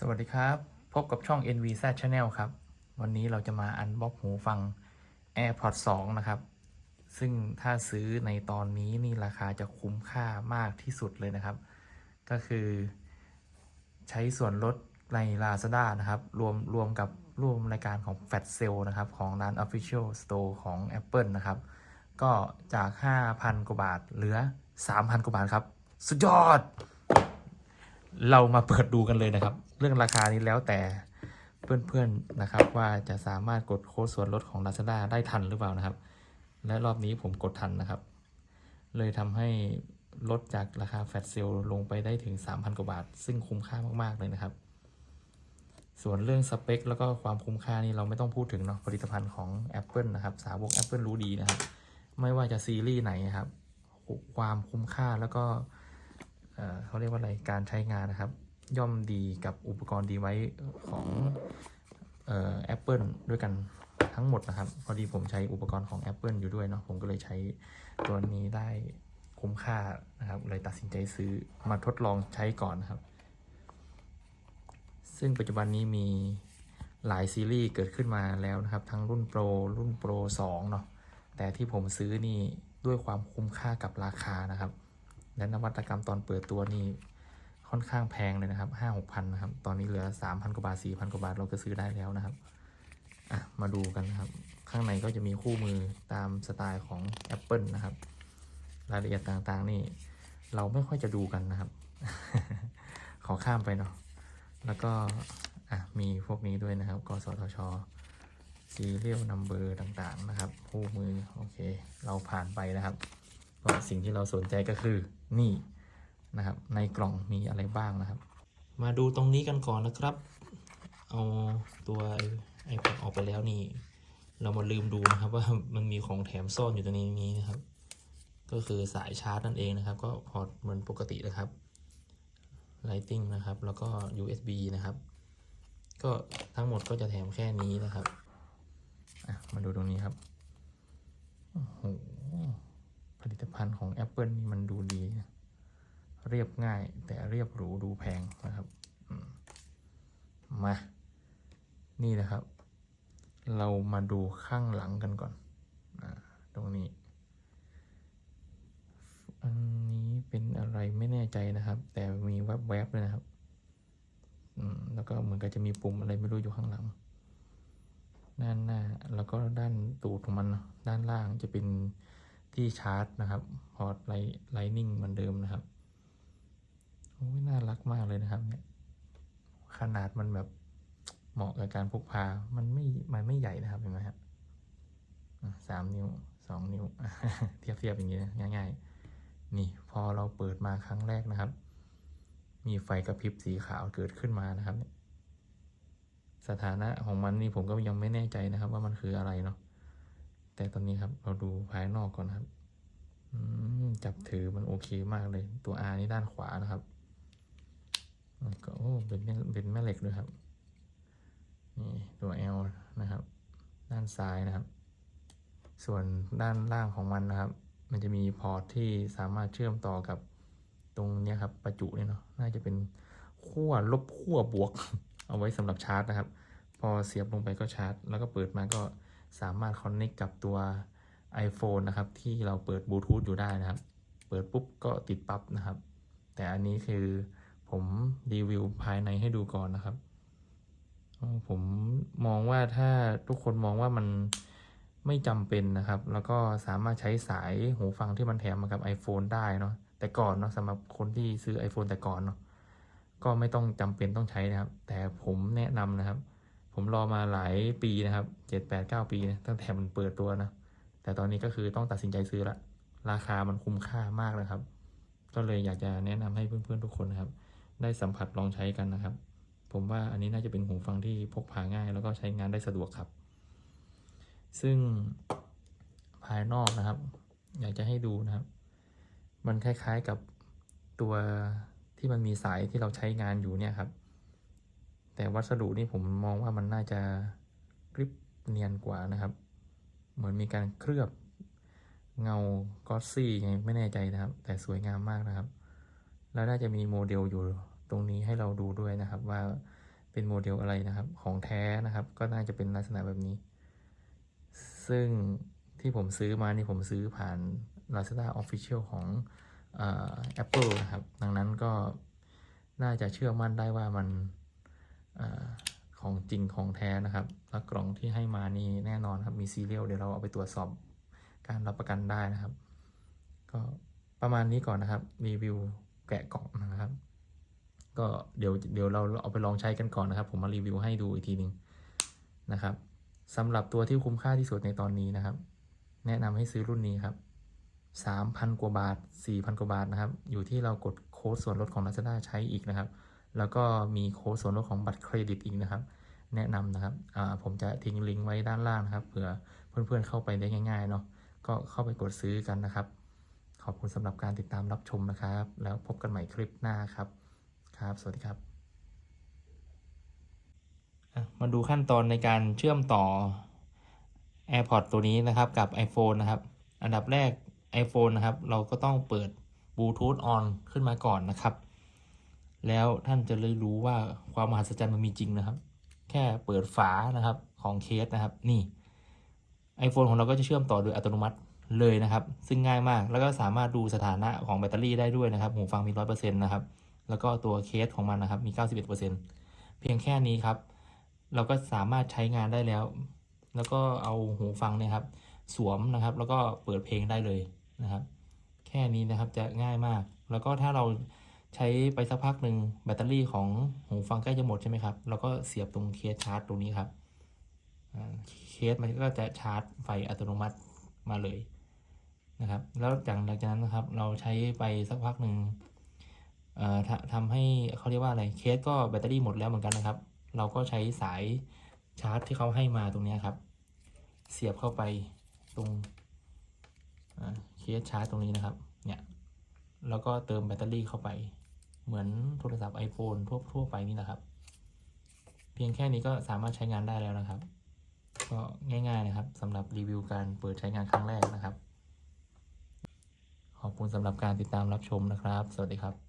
สวัสดีครับ พบกับช่อง NVZ Channel ครับ วันนี้เราจะมาอันบ็อกหูฟัง AirPods 2 นะครับ ซึ่งถ้าซื้อในตอนนี้นี่ราคาจะคุ้มค่ามากที่สุดเลยนะครับ ก็คือ ใช้ส่วนลดใน Lazada นะครับ รวมรวมกับร่วมรายการของ Fat Sale นะครับ ของร้าน Official Store ของ Apple นะครับ ก็จาก 5,000 กว่าบาทเหลือ 3,000 กว่าบาทครับ สุดยอด เรามาเปิดดูกันเลยนะครับ เรื่องราคานี้แล้วแต่เพื่อนๆนะครับ ว่าจะสามารถกดโค้ดส่วนลดของ Lazada ได้ทันหรือเปล่านะครับ และรอบนี้ผมกดทันนะครับ เลยทำให้ลดจากราคาแฟลชเซลลงไปได้ถึง 3,000 กว่าบาท ซึ่งคุ้มค่ามากๆเลยนะครับ ส่วนเรื่องสเปค แล้วก็ความคุ้มค่านี่เราไม่ต้องพูดถึงเนาะผลิตภัณฑ์ของ Apple นะครับ สาวก Apple รู้ดีนะครับ ไม่ว่าจะซีรีส์ไหนครับ ความคุ้มค่าแล้วก็ เขาเรียกว่าอะไรการใช้งานนะครับ ย่อมดีกับอุปกรณ์ดีไว้ของเอ่อ Apple ด้วยกันทั้งหมดนะครับ พอดีผมใช้อุปกรณ์ของ Apple อยู่ด้วยเนาะผมก็เลยใช้ตัวนี้ได้คุ้มค่านะครับเลยตัดสินใจซื้อมาทดลองใช้ก่อนนะครับ ซึ่งปัจจุบันนี้มีหลายซีรีส์เกิดขึ้นมาแล้วนะครับ ทั้งรุ่น Pro รุ่น Pro 2เนาะแต่ที่ผมซื้อนี่ด้วยความคุ้มค่ากับราคานะครับ และนวัตกรรมตอนเปิดตัวนี่ค่อนข้างแพงเลยนะครับห้าหกพันนะครับ ตอนนี้เหลือสามพันกว่าบาทสี่พันกว่าบาทเราก็ซื้อได้แล้วนะครับ อะ มาดูกันนะครับ ข้างในก็จะมีคู่มือตามสไตล์ของ Apple นะครับ รายละเอียดต่างๆนี่ เราไม่ค่อยจะดูกันนะครับ ขอข้ามไปเนาะ แล้วก็ อะ มีพวกนี้ด้วยนะครับ กสทช serial number ต่างๆนะครับ คู่มือ โอเค เราผ่านไปนะครับ ก็สิ่งที่เราสนใจก็คือนี่นะครับ ในกล่องมีอะไรบ้างนะครับ มาดูตรงนี้กันก่อนนะครับ เอาตัวไอแพดออกไปแล้วนี่ เรามาลืมดูนะครับว่ามันมีของแถมซ่อนอยู่ตรงนี้นี้นะครับ ก็คือสายชาร์จนั่นเองนะครับ ก็พอร์ตเหมือนปกตินะครับ Lighting นะครับ แล้วก็ USB นะครับ ก็ทั้งหมดก็จะแถมแค่นี้นะครับอะมาดูตรงนี้ครับโอ้โห ผลิ ตภัณฑ์ของ Apple นี่มันดูดี เรียบง่าย แต่เรียบหรูดูแพงนะครับมา นี่นะครับ เรามาดูข้างหลังกันก่อนอตรงนี้ อันนี้เป็นอะไรไม่แน่ใจนะครับ แต่มีแวบๆเลยนะครับแล้วก็เหมือนกับจะมีปุ่มอะไรไม่รู้อยู่ข้างหลัง ด้านหน้า แล้วก็ด้านตูดของมัน ด้านล่างจะเป็น ที่ชาร์จนะครับพอร์ตไลไลนิ่งเหมือนเดิมนะครับโอ้ยน่ารักมากเลยนะครับเนี่ยขนาดมันแบบเหมาะกับการพกพา มันไม่ มันไม่ใหญ่นะครับเห็นไหมครับสามนิ้วสองนิ้ว เทียบเทียบอย่างนี้นะง่ายๆ นี่พอเราเปิดมาครั้งแรกนะครับ มีไฟกระพริบสีขาวเกิดขึ้นมานะครับเนี่ยสถานะของมันนี่ผมก็ยังไม่แน่ใจนะครับ ว่ามันคืออะไรเนาะ แต่ตอนนี้ครับเราดูภายนอกก่อนครับจับถือมันโอเคมากเลย ตัว R นี่ด้านขวานะครับก็โอ้เป็นแม่เป็นแม่เหล็กด้วยครับนี่ตัว L นะครับ ด้านซ้ายนะครับ ส่วนด้านล่างของมันนะครับ มันจะมีพอร์ตที่สามารถเชื่อมต่อกับตรงเนี้ยครับประจุเนี่ยเนาะน่าจะเป็นขั้วลบขั้วบวก เอาไว้สำหรับชาร์จนะครับ พอเสียบลงไปก็ชาร์จ แล้วก็เปิดมาก็ สามารถคอนเน c t กับตัว iPhone นะครับ ที่เราเปิดบลูทูธอยู่ได้นะครับ เปิดปุ๊บก็ติดปั๊บนะครับ แต่อันนี้คือผมรีวิวภายในให้ดูก่อนนะครับ ผมมองว่าถ้าทุกคนมองว่ามันไม่จำเป็นนะครับ แล้วก็สามารถใช้สายหูฟังที่มันแถมมากับ iPhone ได้เนาะแต่ก่อนเนาะสำหรับคนที่ซื้อ iPhone แต่ก่อนเนาะก็ไม่ต้องจำเป็นต้องใช้นะครับ แต่ผมแนะนำนะครับ ผมรอมาหลายปีนะครับเจ็ดแปดเก้าปีนะตั้งแต่มันเปิดตัวนะ แต่ตอนนี้ก็คือต้องตัดสินใจซื้อละ ราคามันคุ้มค่ามากนะครับ ก็เลยอยากจะแนะนำให้เพื่อนๆทุกคนนะครับ ได้สัมผัสลองใช้กันนะครับ ผมว่าอันนี้น่าจะเป็นหูฟังที่พกพาง่าย แล้วก็ใช้งานได้สะดวกครับ ซึ่งภายนอกนะครับ อยากจะให้ดูนะครับ มันคล้ายๆกับตัวที่มันมีสายที่เราใช้งานอยู่เนี่ยครับ แต่วัสดุนี่ผมมองว่ามันน่าจะกริบเนียนกว่านะครับ เหมือนมีการเคลือบเงากอสซี่ไงไม่แน่ใจนะครับ แต่สวยงามมากนะครับ แล้วน่าจะมีโมเดลอยู่ตรงนี้ให้เราดูด้วยนะครับว่าเป็นโมเดลอะไรนะครับ ของแท้นะครับ ก็น่าจะเป็นลักษณะแบบนี้ ซึ่งที่ผมซื้อมานี่ผมซื้อผ่าน Lazada Official ของอ Apple นะครับ ดังนั้นก็น่าจะเชื่อมั่นได้ว่ามัน ของจริงของแท้นะครับ แล้วกล่องที่ให้มานี่แน่นอนครับ มีซีเรียลเดี๋ยวเราเอาไปตรวจสอบการรับประกันได้นะครับ ก็ประมาณนี้ก่อนนะครับ รีวิวแกะกล่องนะครับ ก็เดี๋ยวเดี๋ยวเราเอาไปลองใช้กันก่อนนะครับ ผมมารีวิวให้ดูอีกทีหนึ่งนะครับสำหรับตัวที่คุ้มค่าที่สุดในตอนนี้นะครับ แนะนำให้ซื้อรุ่นนี้ครับ3,000 กว่าบาท 4,000 กว่าบาทนะครับ อยู่ที่เรากดโค้ดส่วนลดของ Lazada ใช้อีกนะครับ แล้วก็มีโค้ดส่วนลดของบัตรเครดิตอีกนะครับ แนะนำนะครับผมจะทิ้งลิงก์ไว้ด้านล่างนะครับเผื่อเพื่อนๆเข้าไปได้ง่ายๆเนาะก็เข้าไปกดซื้อกันนะครับ ขอบคุณสำหรับการติดตามรับชมนะครับ แล้วพบกันใหม่คลิปหน้าครับครับ สวัสดีครับมาดูขั้นตอนในการเชื่อมต่อ AirPods ตัวนี้นะครับกับ iPhone นะครับ อันดับแรก iPhone นะครับ เราก็ต้องเปิด Bluetooth on ขึ้นมาก่อนนะครับ แล้วท่านจะเลยรู้ว่าความมหัศจรรย์มันมีจริงนะครับ แค่เปิดฝานะครับของเคสนะครับ นี่ iPhone ของเราก็จะเชื่อมต่อโดยอัตโนมัติเลยนะครับ ซึ่งง่ายมากแล้วก็สามารถดูสถานะของแบตเตอรี่ได้ด้วยนะครับ หูฟังมี 100%นะครับ แล้วก็ตัวเคสของมันนะครับมี 91%เพียงแค่นี้ครับ เราก็สามารถใช้งานได้แล้ว แล้วก็เอาหูฟังเนี่ยครับ สวมนะครับ แล้วก็เปิดเพลงได้เลยนะครับ แค่นี้นะครับจะง่ายมาก แล้วก็ถ้าเรา ใช้ไปสักพักหนึ่งแบตเตอรี่ของหูฟังใกล้จะหมดใช่ไหมครับเราก็เสียบตรงเคสชาร์จตรงนี้ครับเคสมันก็จะชาร์จไฟอัตโนมัติมาเลยนะครับ แล้วจากหลังจากนั้นนะครับ เราใช้ไปสักพักหนึ่งเอ่อทำให้เขาเรียกว่าอะไรเคสก็แบตเตอรี่หมดแล้วเหมือนกันนะครับ เราก็ใช้สายชาร์จที่เขาให้มาตรงนี้ครับ เสียบเข้าไปตรงเคสชาร์จตรงนี้นะครับ เนี่ย แล้วก็เติมแบตเตอรี่เข้าไป เหมือนโทรศัพท์ iPhone ทั่วทั่วไปนี่นะครับ เพียงแค่นี้ก็สามารถใช้งานได้แล้วนะครับ ก็ง่ายๆนะครับสำหรับรีวิวการเปิดใช้งานครั้งแรกนะครับ ขอบคุณสำหรับการติดตามรับชมนะครับ สวัสดีครับ